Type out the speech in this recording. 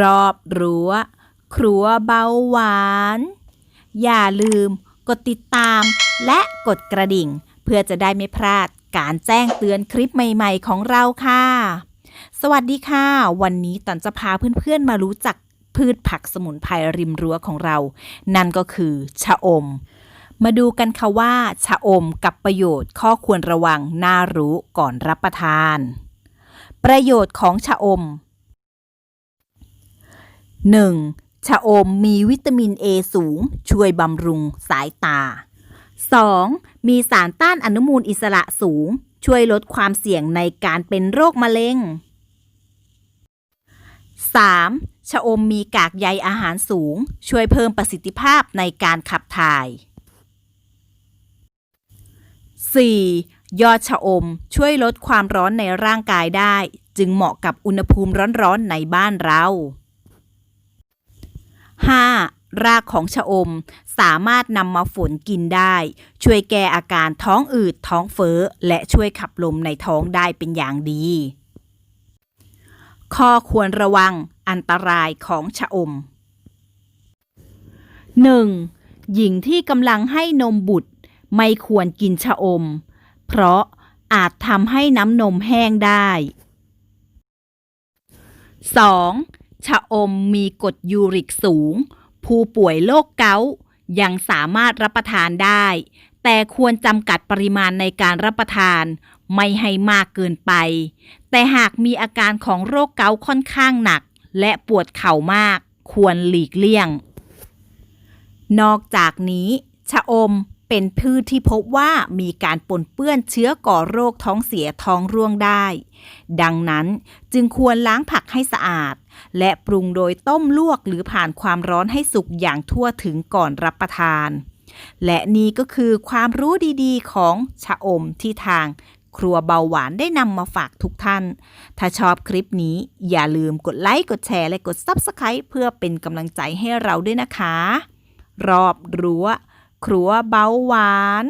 รอบรั้ว ครัวเบาหวาน อย่าลืมกดติดตามและกดกระดิ่ง เพื่อจะได้ไม่พลาดการแจ้งเตือนคลิปใหม่ ๆ ของเราค่ะ สวัสดีค่ะ วันนี้ตันจะพาเพื่อนๆมารู้จักพืชผักสมุนไพรริมรั้วของเรา นั่นก็คือชะอม มาดูกันค่ะว่า ชะอมกับประโยชน์ข้อควรระวังน่ารู้ก่อนรับประทาน ประโยชน์ของชะอม 1. ชะอมมีวิตามิน A สูง ช่วยบำรุงสายตา 2. มีสารต้านอนุมูลอิสระสูง ช่วยลดความเสี่ยงในการเป็นโรคมะเร็ง 3. ชะอมมีกากใยอาหารสูง ช่วยเพิ่มประสิทธิภาพในการขับถ่าย 4. ยอดชะอมช่วยลดความร้อนในร่างกายได้ จึงเหมาะกับอุณหภูมิร้อนๆในบ้านเรา 5. รากของชะอม สามารถนำมาฝนกินได้ ช่วยแก้อาการท้องอืดท้องเฟ้อ และช่วยขับลมในท้องได้เป็นอย่างดี ข้อควรระวังอันตรายของชะอม 1. หญิงที่กำลังให้นมบุตร ไม่ควรกินชะอม เพราะอาจทำให้น้ำนมแห้งได้ 2. ชะอมมีกรดยูริกสูง ผู้ป่วยโรคเกาต์ยังสามารถรับประทานได้ แต่ควรจำกัดปริมาณในการรับประทาน ไม่ให้มากเกินไป แต่หากมีอาการของโรคเกาต์ค่อนข้างหนัก และปวดเข่ามาก ควรหลีกเลี่ยง นอกจากนี้ ชะอม เป็นพืชที่พบว่ามีการปนเปื้อนเชื้อก่อโรคท้องเสียท้องร่วงได้ ดังนั้นจึงควรล้างผักให้สะอาด และปรุงโดยต้มลวกหรือผ่านความร้อนให้สุกอย่างทั่วถึงก่อนรับประทาน และนี่ก็คือความรู้ดีๆ ของชะอมที่ทางครัวเบาหวานได้นำมาฝากทุกท่าน ถ้าชอบคลิปนี้อย่าลืมกดไลค์ กดแชร์และกด Subscribe เพื่อเป็นกำลังใจให้เราด้วยนะคะ รอบรั้ว ครัวเบาหวาน